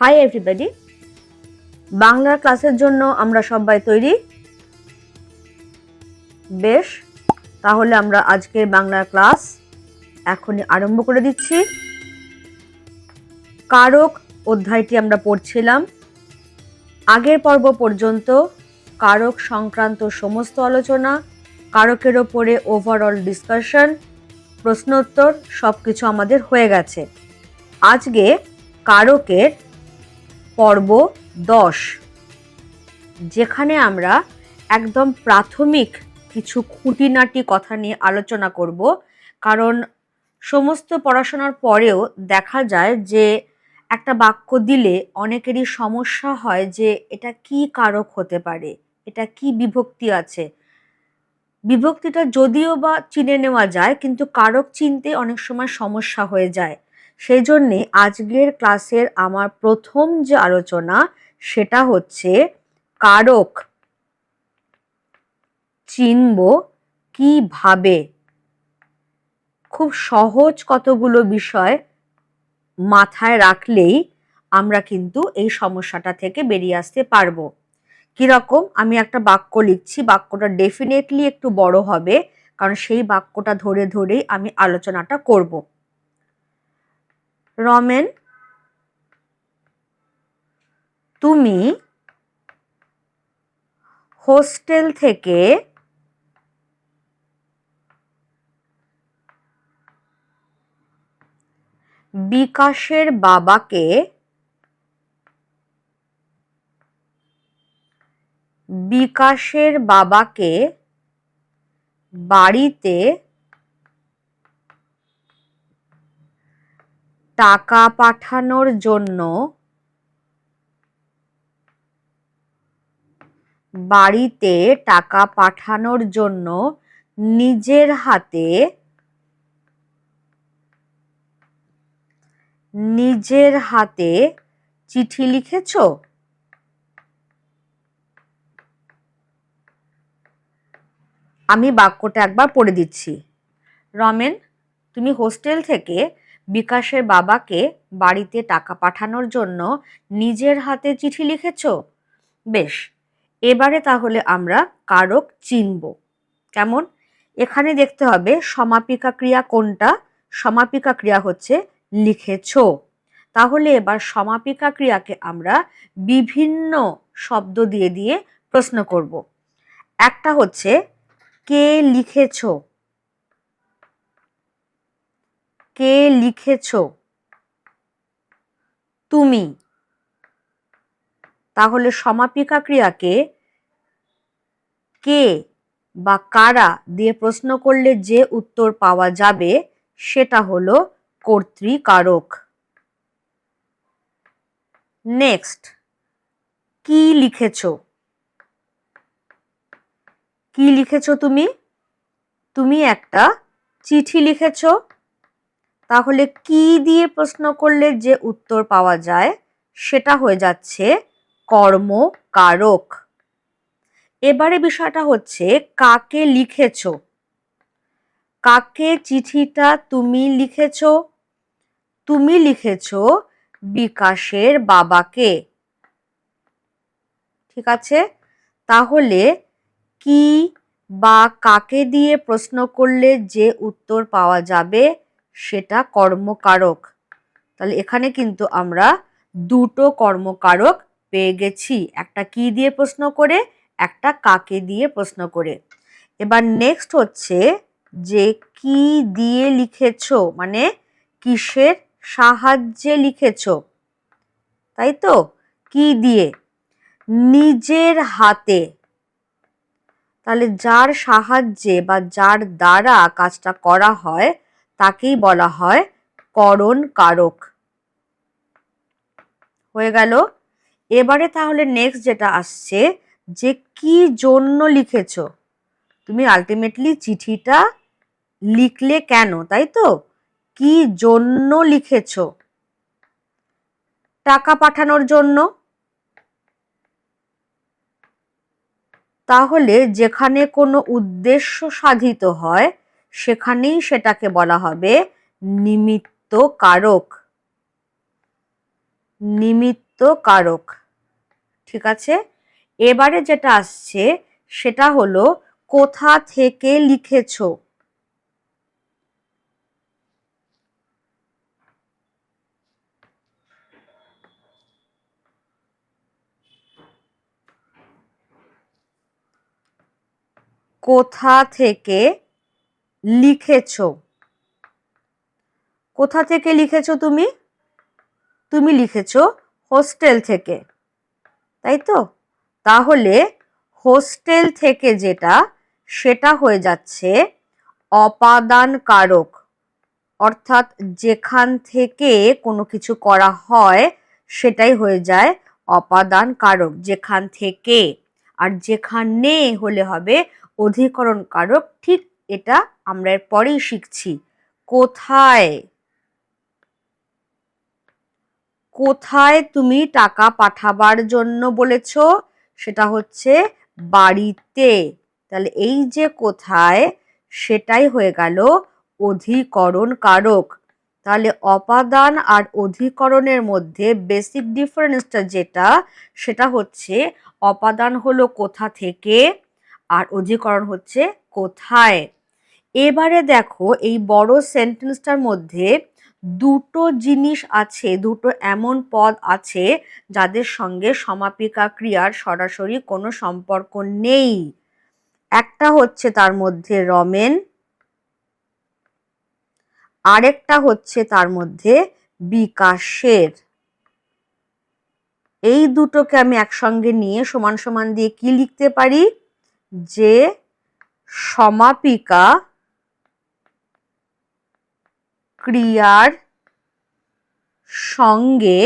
Hi everybody বাংলার ক্লাসের জন্য আমরা সবাই তৈরি। বেশ, তাহলে আমরা আজকের বাংলার ক্লাস এখনই আরম্ভ করে দিচ্ছি। কারক অধ্যায়টি আমরা পড়ছিলাম। আগের পর্ব পর্যন্ত কারক সংক্রান্ত সমস্ত আলোচনা, কারকের ওপরে ওভারঅল ডিসকাশন প্রশ্নোত্তর সব কিছু আমাদের হয়ে গেছে। আজকে কারকের পর্ব দশ। যেখানে আমরা একদম প্রাথমিক কিছু খুঁটিনাটি কথা নিয়ে আলোচনা করব। কারণ সমস্ত পড়াশোনার পরেও দেখা যায় যে একটা বাক্য দিলে অনেকেরই সমস্যা হয় যে এটা কি কারক হতে পারে, এটা কি বিভক্তি আছে। বিভক্তিটা যদিও বা চিনে নেওয়া যায়, কিন্তু কারক চিনতে অনেক সময় সমস্যা হয়ে যায়। সেই জন্যে আজকের ক্লাসের আমার প্রথম যে আলোচনা সেটা হচ্ছে কারক চিনব কীভাবে? খুব সহজ কতগুলো বিষয় মাথায় রাখলেই আমরা কিন্তু এই সমস্যাটা থেকে বেরিয়ে আসতে পারব। কীরকম? আমি একটা বাক্য লিখছি, বাক্যটা ডেফিনেটলি একটু বড় হবে, কারণ সেই বাক্যটা ধরে ধরেই আমি আলোচনাটা করব। রমেন তুমি হোস্টেল থেকে বিকাশের বাবাকে বিকাশের বাবাকে বাড়িতে টাকা পাঠানোর জন্য বাড়িতে টাকা পাঠানোর জন্য নিজের হাতে নিজের হাতে চিঠি লিখেছো? আমি বাক্যটা একবার পড়ে দিচ্ছি। রমেন, তুমি হোস্টেল থেকে বিকাশের বাবাকে বাড়িতে টাকা পাঠানোর জন্য নিজের হাতে চিঠি লিখেছ? বেশ, এবারে তাহলে আমরা কারক চিনব। কেমন? এখানে দেখতে হবে সমাপিকা ক্রিয়া কোনটা? সমাপিকা ক্রিয়া হচ্ছে লিখেছ। তাহলে এবার সমাপিকা ক্রিয়াকে আমরা বিভিন্ন শব্দ দিয়ে দিয়ে প্রশ্ন করব। একটা হচ্ছে কে লিখেছ? কে লিখেছ? তুমি। তাহলে সমাপিকা ক্রিয়াকে কে বা কারা দিয়ে প্রশ্ন করলে যে উত্তর পাওয়া যাবে, সেটা হলো কর্তৃকারক। নেক্সট, কি লিখেছ? কি লিখেছ তুমি? তুমি একটা চিঠি লিখেছ। তাহলে কি দিয়ে প্রশ্ন করলে যে উত্তর পাওয়া যায়? সেটা হয়ে যাচ্ছে কর্মকারক। এবারে বিষয়টা হচ্ছে, কাকে লিখেছ? কাকে চিঠিটা তুমি লিখেছ? তুমি লিখেছ বিকাশের বাবাকে। ঠিক আছে? তাহলে কি বা কাকে দিয়ে প্রশ্ন করলে যে উত্তর পাওয়া যাবে? সেটা কর্মকারক। তাহলে এখানে কিন্তু আমরা দুটো কর্মকারক পেয়ে গেছি। একটা কি দিয়ে প্রশ্ন করে, একটা কাকে দিয়ে প্রশ্ন করে। এবার নেক্সট হচ্ছে যে কি দিয়ে লিখেছ মানে কিসের সাহায্যে লিখেছ, তাই তো? কি দিয়ে? নিজের হাতে। তাহলে যার সাহায্যে বা যার দ্বারা কাজটা করা হয় তাকেই বলা হয় করণ কারক। হয়ে গেল। এবারে তাহলে নেক্সট যেটা আসছে যে কি জন্য লিখেছ? তুমি আলটিমেটলি চিঠিটা লিখলে কেন, তাই তো? কি জন্য লিখেছ? টাকা পাঠানোর জন্য। তাহলে যেখানে কোনো উদ্দেশ্য সাধিত হয় সেখানেই সেটাকে বলা হবে নিমিত্ত কারক নিমিত্ত কারক ঠিক আছে? এবারে যেটা আসছে, সেটা হলো কোথা থেকে লিখেছো? কোথা থেকে লিখেছ। কোথা থেকে লিখেছ তুমি? তুমি লিখেছ হোস্টেল থেকে, তাই তো? তাহলে হোস্টেল থেকে যেটা, সেটা হয়ে যাচ্ছে অপাদান কারক অর্থাৎ যেখান থেকে কোনো কিছু করা হয়, সেটাই হয়ে যায় অপাদান কারক যেখান থেকে। আর যেখানে হলে হবে অধিকরণ কারক ঠিক এটা আমরা এর পরেই শিখছি। কোথায়? কোথায় তুমি টাকা পাঠাবার জন্য বলেছ? সেটা হচ্ছে বাড়িতে। তাহলে এই যে কোথায়, সেটাই হয়ে গেল অধিকরণ কারক। তাহলে অপাদান আর অধিকরণের মধ্যে বেসিক ডিফারেন্সটা যেটা, সেটা হচ্ছে অপাদান হলো কোথা থেকে আর অধিকরণ হচ্ছে কোথায়। এবারে দেখো এই বড় সেন্টেন্সটার মধ্যে দুটো জিনিস আছে, দুটো এমন পদ আছে যাদের সঙ্গে সমাপিকা ক্রিয়ার সরাসরি কোনো সম্পর্ক নেই। একটা হচ্ছে তার মধ্যে রমেন, আরেকটা হচ্ছে তার মধ্যে বিকাশের। এই দুটোকে আমি একসঙ্গে নিয়ে সমান সমান দিয়ে কি লিখতে পারি? যে সমাপিকা ক্রিয়ার সঙ্গে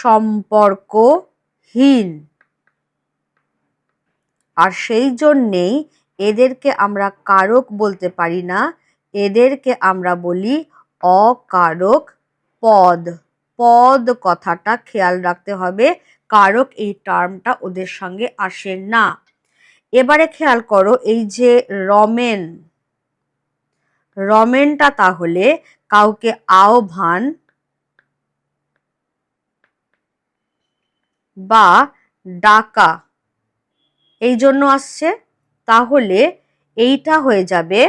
সম্পর্কহীন। আর সেই জন্যেই এদেরকে আমরা কারক বলতে পারি না, এদেরকে আমরা বলি অকারক পদ। পদ কথাটা খেয়াল রাখতে হবে, কারক এই টার্মটা ওদের সঙ্গে আসে না। এবারে খেয়াল করো, এই যে রমেন রমেনটা তাহলে কাউকে আহ্বান বা ডাকা, এই জন্য আসছে। তাহলে এইটা হয়ে যাবে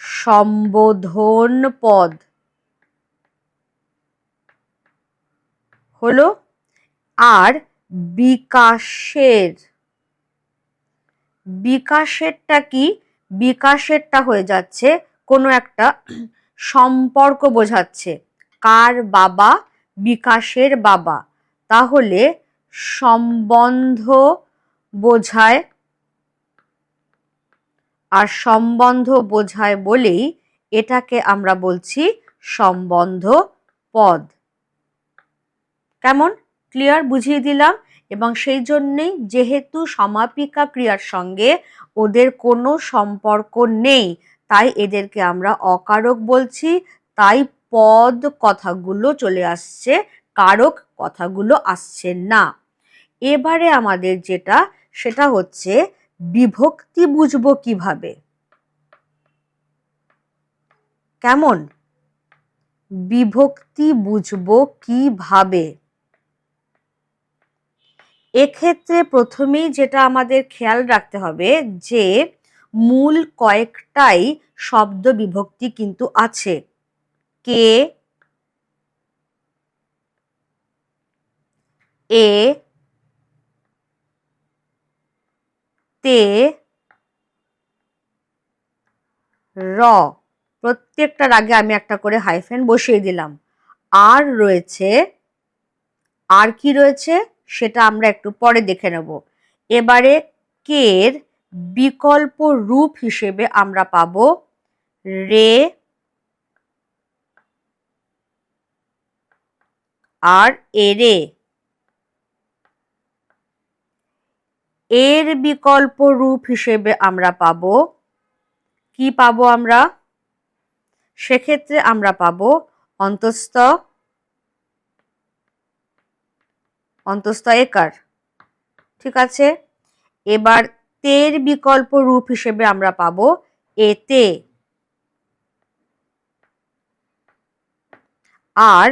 সম্বোধন পদ হলো আর বিকাশের। বিকাশেরটা কি? বিকাশেরটা হয়ে যাচ্ছে, কোনো একটা সম্পর্ক বোঝাচ্ছে। কার বাবা? বিকাশের বাবা। তাহলে সম্বন্ধ বোঝায়, আর সম্বন্ধ বোঝায় বলেই এটাকে আমরা বলছি সম্বন্ধ পদ। কেমন? ক্লিয়ার? বুঝিয়ে দিলাম। এবং সেই জন্যেই যেহেতু সমাপিকা ক্রিয়ার সঙ্গে ওদের কোনো সম্পর্ক নেই, তাই এদেরকে আমরা অকারক বলছি। তাই পদ কথাগুলো চলে আসছে, কারক কথাগুলো আসছে না। এবারে আমাদের যেটা, সেটা হচ্ছে বিভক্তি বুঝব কীভাবে? কেমন? বিভক্তি বুঝব কীভাবে? এক্ষেত্রে প্রথমেই যেটা আমাদের খেয়াল রাখতে হবে যে মূল কয়েকটাই শব্দ বিভক্তি কিন্তু আছে। কে, এ, তে, র। প্রত্যেকটার আগে আমি একটা করে হাইফেন বসিয়ে দিলাম। আর রয়েছে, আর কি রয়েছে? সেটা আমরা একটু পরে দেখে নেব। এবারে কের বিকল্প রূপ হিসেবে আমরা পাব রে আর এরে এর বিকল্প রূপ হিসেবে আমরা পাব, কি পাবো আমরা? সেক্ষেত্রে আমরা পাব অন্তস্থ অন্তস্থ একার। ঠিক আছে? এবার তের বিকল্প রূপ হিসেবে আমরা পাব এতে আর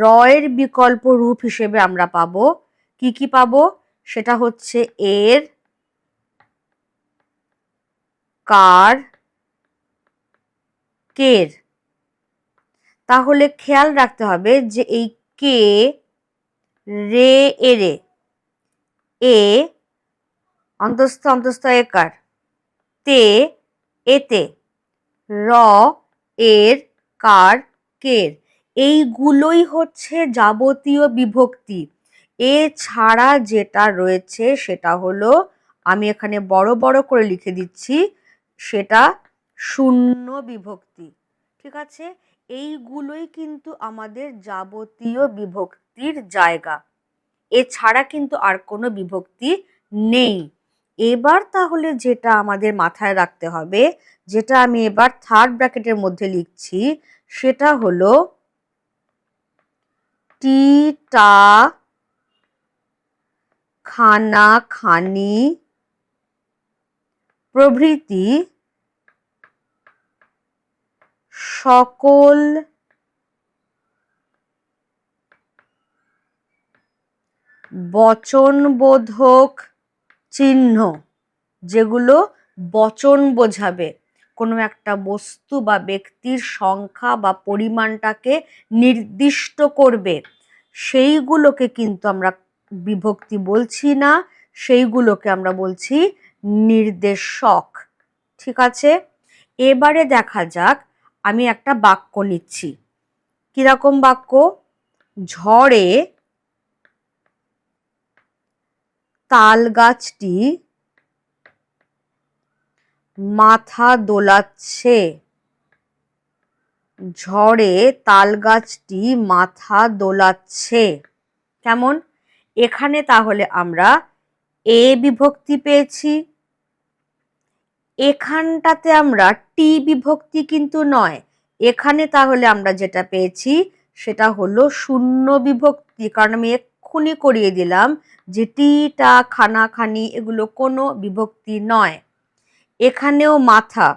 রয়ের বিকল্প রূপ হিসেবে আমরা পাবো, কি কি পাবো? সেটা হচ্ছে এর কার কের। তাহলে খেয়াল রাখতে হবে যে এই কে রে, এ রে। এ অন্তস্থ অন্তস্থ একার তে, এতে। র, এর, কার, কের। এইগুলোই হচ্ছে যাবতীয় বিভক্তি। এছাড়া যেটা রয়েছে সেটা হলো, আমি এখানে বড় বড় করে লিখে দিচ্ছি, সেটা শূন্য বিভক্তি। ঠিক আছে? এইগুলোই কিন্তু আমাদের যাবতীয় বিভক্তির জায়গা। এছাড়া কিন্তু আর কোনো বিভক্তি নেই। এবার তাহলে যেটা আমাদের মাথায় রাখতে হবে, যেটা আমি এবার থার্ড ব্র্যাকেটের মধ্যে লিখছি, সেটা হলো টি টা খানা খানি প্রভৃতি সকল বচনবোধক চিহ্ন যেগুলো বচন বোঝাবে। কোনো একটা বস্তু বা ব্যক্তির সংখ্যা বা পরিমাণটাকে নির্দিষ্ট করবে। সেইগুলোকে কিন্তু আমরা বিভক্তি বলছি না, সেইগুলোকে আমরা বলছি নির্দেশক। ঠিক আছে? এবারে দেখা যাক আমি একটা বাক্য নিচ্ছি কীরকম বাক্য? ঝড়ে তাল গাছটি মাথা দোলাচ্ছে। ঝড়ে তাল গাছটি মাথা দোলাচ্ছে। কেমন? এখানে তাহলে আমরা এ বিভক্তি পেয়েছি। এখানটাতে আমরা টি বিভক্তি কিন্তু নয়। এখানে তাহলে আমরা যেটা পেয়েছি, সেটা হলো শূন্য বিভক্তি। কারণ আমি এক্ষুনি করিয়ে দিলাম যে টিটা খানা খানি এগুলো কোনো বিভক্তি নয়। এখানেও মাথা।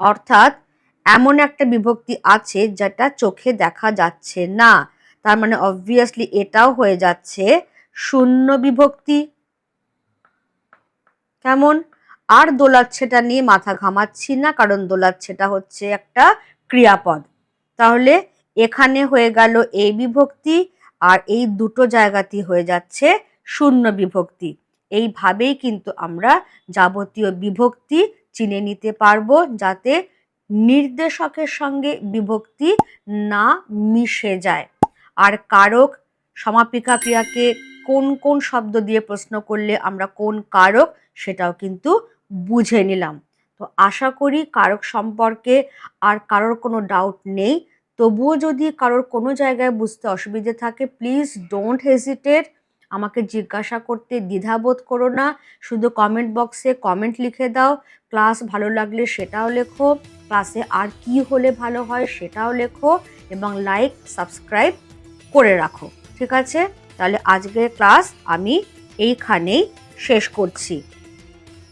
অর্থাৎ এমন একটা বিভক্তি আছে যেটা চোখে দেখা যাচ্ছে না। তার মানে অবভিয়াসলি এটাও হয়ে যাচ্ছে শূন্য বিভক্তি। কেমন? আর দোলাচ্ছেটা নিয়ে মাথা ঘামাচ্ছি না, কারণ দোলাচ্ছেটা হচ্ছে একটা ক্রিয়াপদ। তাহলে এখানে হয়ে গেল এই বিভক্তি আর এই দুটো জায়গাতেই হয়ে যাচ্ছে শূন্য বিভক্তি। এইভাবেই কিন্তু আমরা যাবতীয় বিভক্তি চিনে নিতে পারব যাতে নির্দেশকের সঙ্গে বিভক্তি না মিশে যায়। আর কারক সমাপিকা ক্রিয়াকে কোন কোন শব্দ দিয়ে প্রশ্ন করলে আমরা কোন কারক সেটাও কিন্তু বুঝে নিলাম। তো আশা করি কারক সম্পর্কে আর কারোর কোনো ডাউট নেই। তবুও যদি কারোর কোনো জায়গায় বুঝতে অসুবিধে থাকে প্লিজ ডোন্ট হেজিটেট আমাকে জিজ্ঞাসা করতে দ্বিধাবোধ করো না। শুধু কমেন্ট বক্সে কমেন্ট লিখে দাও। ক্লাস ভালো লাগলে সেটাও লেখো। ক্লাসে আর কি হলে ভালো হয় সেটাও লেখো এবং লাইক সাবস্ক্রাইব করে রাখো। ঠিক আছে? তাহলে আজকের ক্লাস আমি এইখানেই শেষ করছি।